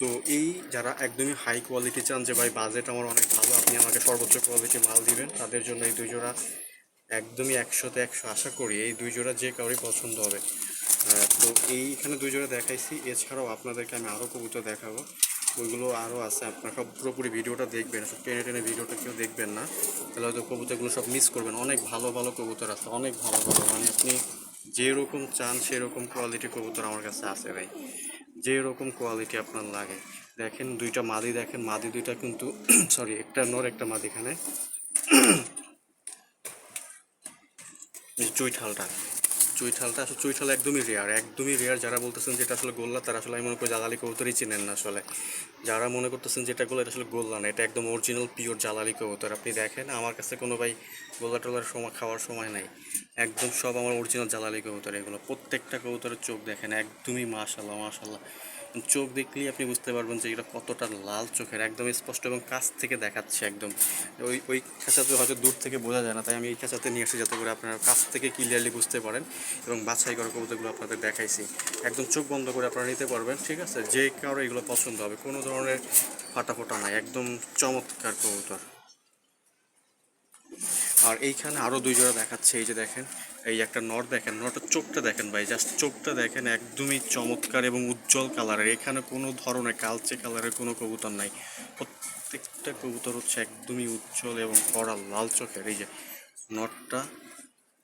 তো এই যারা একদমই হাই কোয়ালিটি চান যে, ভাই বাজেট আমার অনেক ভালো, আপনি আমাকে সর্বোচ্চ কোয়ালিটি মাল দিবেন। তাদের জন্য এই দুই জোড়া একদমই একশোতে একশো আশা করি এই দুই জোড়া যে কাউরই পছন্দ হবে। তো এইখানে দুই জোড়া দেখাইছি। এছাড়াও আপনাদেরকে আমি আরও কবুতর দেখাবো। ওইগুলো আরও আছে। আপনারা সব পুরোপুরি ভিডিওটা দেখবেন। সব টেনে টেনে ভিডিওটা কেউ দেখবেন না। তাহলে হয়তো কবুতরগুলো সব মিস করবেন। অনেক ভালো ভালো কবুতর আছে। অনেক ভালো ভালো। মানে আপনি যেরকম চান সেরকম কোয়ালিটি কবুতর আমার কাছে আছে, ভাই। যেরকম কোয়ালিটি আপনার লাগে। দেখেন, দুইটা মাদি দেখেন, মাদি দুইটা কিন্তু সরি একটা নর, একটা মাদি এখানে। জুই চুইঠালটা চুইঠালটা আসলে চুইঠাল একদমই রেয়ার একদমই রেয়ার যারা বলতেছেন যেটা আসলে গোল্লা, তারা আসলে আমি মনে করি জালালি কবুতরই চিনেন না আসলে। যারা মনে করতেছেন যেটা গোল্লা, এটা আসলে গোল্লা না, এটা একদম অরিজিনাল পিওর জালালি কবুতর। আপনি দেখেন, আমার কাছে কোনো ভাই গোল্লা টোলার সময়, খাওয়ার সময় নাই। একদম সব আমার অরিজিনাল জালালি কবুতর এগুলো। প্রত্যেকটা কবুতরের চোখ দেখেন, একদমই মাশাল্লাহ মাশাল্লাহ। চোখ দেখলেই আপনি বুঝতে পারবেন যে এটা কতটা লাল চোখের, একদম স্পষ্ট এবং কাছ থেকে দেখাচ্ছে একদম। ওই ওই খাঁচাতে হয়তো দূর থেকে বোঝা যায় না, তাই আমি এই খাঁচাতে নিয়ে আসি যাতে করে আপনারা কাছ থেকে ক্লিয়ারলি বুঝতে পারেন এবং বাছাই করা কবিতাগুলো আপনাদের দেখাইছি। একদম চোখ বন্ধ করে আপনারা নিতে পারবেন, ঠিক আছে? যে কারও এগুলো পছন্দ হবে, কোনো ধরনের ফাটা ফোটা নাই, একদম চমৎকার কবুতর। আর এইখানে আরও দুই জোড়া দেখাচ্ছে, এই যে দেখেন, এই একটা নট দেখেন নটের চোখটা দেখেন ভাই জাস্ট চোখটা দেখেন একদমই চমৎকার এবং উজ্জ্বল কালারের এখানে কোনো ধরনের কালচে কালারের কোনো কবুতর নাই। প্রত্যেকটা কবুতর হচ্ছে একদমই উজ্জ্বল এবং কড়া, লাল চোখের। এই যে নটটা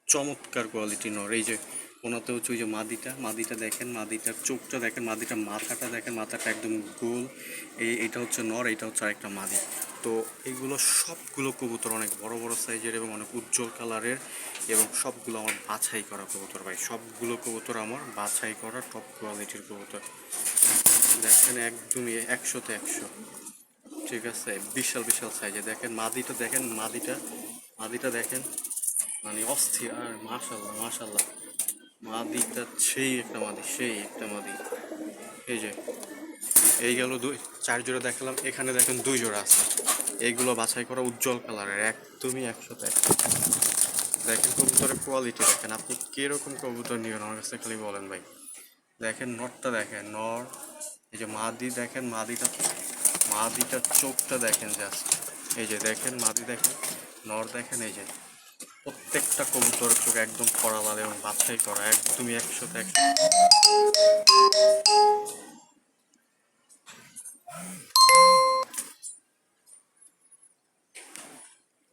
চমৎকার কোয়ালিটি নর। এই যে ওনাতে হচ্ছে ওই যে মাদিটা মাদিটা দেখেন, মাদিটার চোখটা দেখেন, মাদিটার মাথাটা দেখেন, মাথাটা একদম গোল। এই এটা হচ্ছে নর এটা হচ্ছে আরেকটা মাদি। তো এইগুলো সবগুলো কবুতর অনেক বড় বড় সাইজের এবং অনেক উজ্জ্বল কালারের এবং সবগুলো আমার বাছাই করা কবুতর ভাই। সবগুলো কবুতর আমার বাছাই করা টপ কোয়ালিটির কবুতর। দেখেন একদমই একশোতে একশো। ঠিক আছে, বিশাল বিশাল সাইজে। দেখেন মাদিটা দেখেন মাদিটা মাদিটা দেখেন। মানে অস্থির, আর মাশাল্লাহ মাশাল্লাহ। মাদিটা সেই একটা মাদি, সেই একটা মাদি। এই যে, এই গেল দুই, চার জোড়া দেখালাম, এখানে দেখেন দুই জোড়া আছে। এইগুলো বাছাই করা উজ্জ্বল কালারের, একদমই একশোতে একশো দেখেন কবুতরের কোয়ালিটি দেখেন, আপনি কীরকম কবুতর নেবেন আমার কাছে খালি বলেন ভাই। দেখেন নরটা দেখেন নর এই যে মাদি দেখেন, মাদিটা, মাদিটার চোখটা দেখেন জাস্ট এই যে দেখেন, মাদি দেখেন নর দেখেন, এই যে। প্রত্যেকটা কবুতরের চোখ একদম কড়া লাল এবং বাছাই করা, একদমই একশোতে একশো।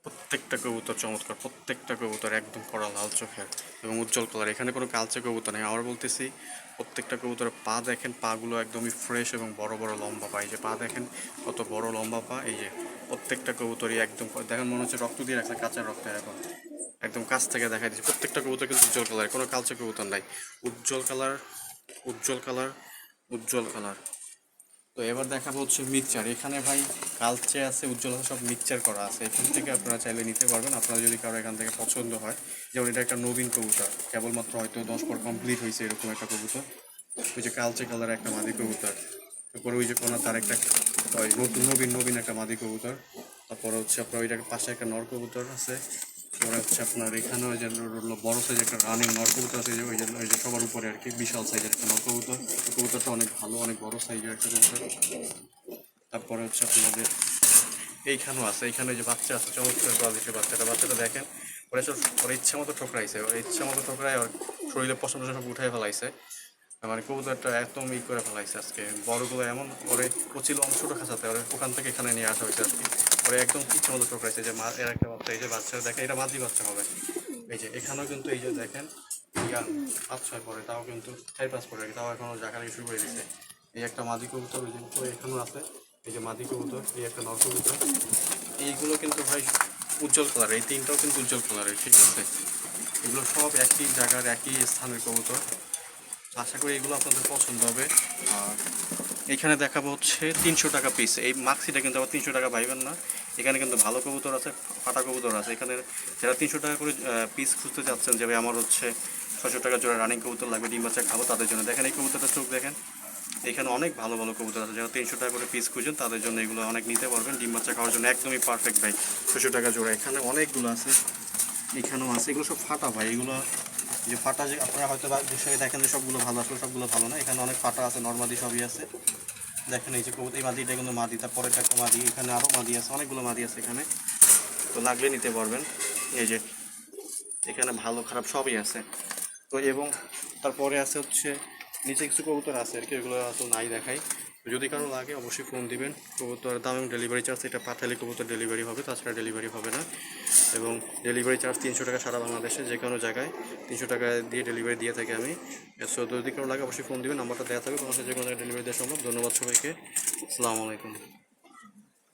প্রত্যেকটা কবুতর চমৎকার, প্রত্যেকটা কবুতর একদম কড়া লাল চোখের এবং উজ্জ্বল কালার এখানে কোনো কালচে কবুতর নেই। আবার বলতেছি, প্রত্যেকটা কবুতরের পা দেখেন, পাগুলো একদমই ফ্রেশ এবং বড় বড় লম্বা পা। এই যে পা দেখেন, কত বড় লম্বা পা। এই যে প্রত্যেকটা কবুতরই একদম দেখেন মনে হচ্ছে রক্ত দিয়ে রাখছে, কাঁচা রক্ত এরকম একদম কাছ থেকে দেখা দিচ্ছে প্রত্যেকটা কবুতর কিন্তু উজ্জ্বল কালার কোনো কালচে কবুতর নাই। উজ্জ্বল কালার উজ্জ্বল কালার উজ্জ্বল কালার তো এবার দেখাবো হচ্ছে মিক্সচার। এখানে ভাই কালচে আছে, উজ্জ্বল আছে, সব মিক্সচার করা আছে। এখান থেকে আপনারা চাইলে নিতে পারবেন। আপনারা যদি কারও এখান থেকে পছন্দ হয়, যেমন এটা একটা নবীন কবুতর, কেবলমাত্র হয়তো দশ পর কমপ্লিট হয়েছে এরকম একটা কবুতর। ওই যে কালচে কালার একটা মাদি কবুতর। তারপরে ওই যে কোনো তার একটা নতুন, নবীন নবীন একটা মাদি কবুতর। তারপরে হচ্ছে আপনার ওইটার পাশে একটা নর কবুতর আছে। পরে হচ্ছে আপনার, এখানে ওই যে বড় সাইজের একটা রানিং নরকবুতর আছে, ওই যে ওই যে সবার উপরে আর কি, বিশাল সাইজের একটা নরকবুতর নরকবুতরটা অনেক ভালো, অনেক বড় সাইজের একটা কবুতর তারপরে হচ্ছে আপনাদের এইখানেও আছে, এইখানে যে বাচ্চা আছে, চমৎকার কোয়ালিটির বাচ্চাটা। বাচ্চাটা দেখেন, ওরা সব ওরা ইচ্ছা মতো ঠোকরাইছে, ওরা ইচ্ছা মতো ঠোকরাই ওর শরীরে পছন্দ সব উঠাই ফেলাইছে। মানে কবুতরটা একদম ই করে ফেলাইছে আজকে। বড়গুলো এমন ওরে কচিল অংশটা খাঁচাতে ওরে ওখান থেকে এখানে নিয়ে আসা হয়েছে আজকে। ওরে একদম ইচ্ছা মতো ঠোকরাইছে যে এর একটা বাচ্চা, এই যে বাচ্চা দেখে এটা মাদি বাচ্চা হবে। এই যে, এখানেও কিন্তু এই যে দেখেন, ইয়াং, পাঁচ ছয় পরে, তাও কিন্তু চার পাঁচ পরে, তাও এখনও জাকারি শুরু করে দিচ্ছে এই একটা মাদি কবুতর, ওই যে তো এখানেও আছে, এই যে মাদি কবুতর, এই একটা নর কবুতর। এইগুলো কিন্তু ভাই উজ্জ্বল কালার এই তিনটাও কিন্তু উজ্জ্বল কালারের ঠিক আছে? এগুলো সব একই জায়গার, একই স্থানের কবুতর। আশা করি এগুলো আপনাদের পছন্দ হবে। আর এখানে দেখাবো হচ্ছে তিনশো টাকা পিস এই মাক্সিটা কিন্তু আবার তিনশো টাকা পাইবেন না। এখানে কিন্তু ভালো কবুতর আছে, ফাটা কবুতর আছে। এখানে যারা তিনশো টাকা করে পিস খুঁজতে চাচ্ছেন যে ভাই আমার হচ্ছে ছশো টাকা জোড়া রানিং কবুতর লাগবে, ডিম বাচ্চা খাব তাদের জন্য। দেখেন এই কবুতরটা চোখ দেখেন। এখানে অনেক ভালো ভালো কবুতর আছে। যারা তিনশো টাকা করে পিস খুঁজেন, তাদের জন্য এগুলো অনেক নিতে পারবেন। ডিম বাচ্চা খাওয়ার জন্য একদমই পারফেক্ট ভাই। ছশো টাকা জোড়া। এখানে অনেকগুলো আছে, এখানেও আছে। এগুলো সব ফাটা ভাই। এগুলো যে ফাটা যে আপনারা হয়তো বিষয়ে দেখেন যে সবগুলো ভালো, আসলে সবগুলো ভালো না। এখানে অনেক ফাটা আছে, নর্মাদি সবই আছে। দেখেন এই যে কবুতর এই মাদিটা কিন্তু মাদি তারপরে একটা মাদি, এখানে আরও মাদি আছে, অনেকগুলো মাদি আছে এখানে। তো লাগলে নিতে পারবেন। এই যে, এখানে ভালো, খারাপ সবই আছে। তো এবং তারপরে আছে হচ্ছে, নিচে কিছু কবুতর আছে আর কি, এগুলো আসলে নাই দেখাই। যদি কারও লাগে, অবশ্যই ফোন দিবেন। কবুতর দাম এবং ডেলিভারি চার্জ এটা পাঠালে কবুতর ডেলিভারি হবে, তাছাড়া ডেলিভারি হবে না। এবং ডেলিভারি চার্জ তিনশো টাকা সারা বাংলাদেশে, যে কোনো জায়গায় তিনশো টাকা দিয়ে ডেলিভারি দিয়ে থাকি আমি। সো যদি কারও লাগে, অবশ্যই ফোন দিবেন, নাম্বারটা দেওয়া থাকবে সাথে যে কোনো জায়গায় ডেলিভারি দেওয়া সম্ভব। ধন্যবাদ সবাইকে। আসসালামু আলাইকুম।